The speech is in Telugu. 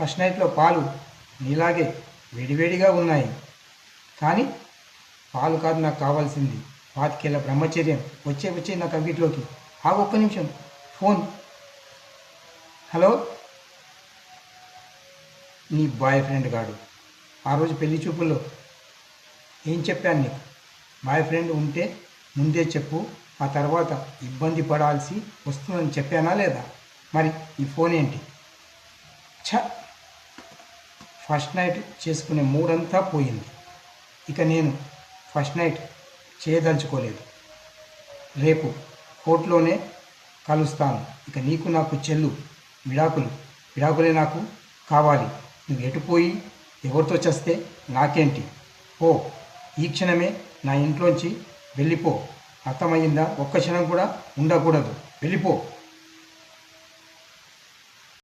ఫస్ట్ నైట్లో పాలు నీలాగే వేడివేడిగా ఉన్నాయి. కానీ పాలు కాదు నాకు కావాల్సింది. పాతికేళ్ళ బ్రహ్మచర్యం. వచ్చే వచ్చే నా కంప్యూటర్లోకి ఆ ఒక్క నిమిషం. ఫోన్. హలో? నీ బాయ్ ఫ్రెండ్ గాడు. ఆ రోజు పెళ్ళి చూపుల్లో ఏం చెప్పాను నీకు? బాయ్ ఫ్రెండ్ ఉంటే ముందే చెప్పు. ఆ తర్వాత ఇబ్బంది పడాల్సి వస్తుందని చెప్పానా లేదా? మరి ఈ ఫోన్ ఏంటి? ఛ! ఫస్ట్ నైట్ చేసుకునే మూడంతా పోయింది. ఇక నేను ఫస్ట్ నైట్ చేయదలుచుకోలేదు. రేపు కోర్టులోనే కలుస్తాను. ఇక నీకు నాకు చెల్లు విడాకులు విడాకులే నాకు కావాలి. నువ్వు ఎటుపోయి ఎవరితో చేస్తే నాకేంటి? ఓ ఈ క్షణమే నా ఇంట్లోంచి వెళ్ళిపో. అర్థమయ్యిందా? ఒక్క క్షణం కూడా ఉండకూడదు. వెళ్ళిపో.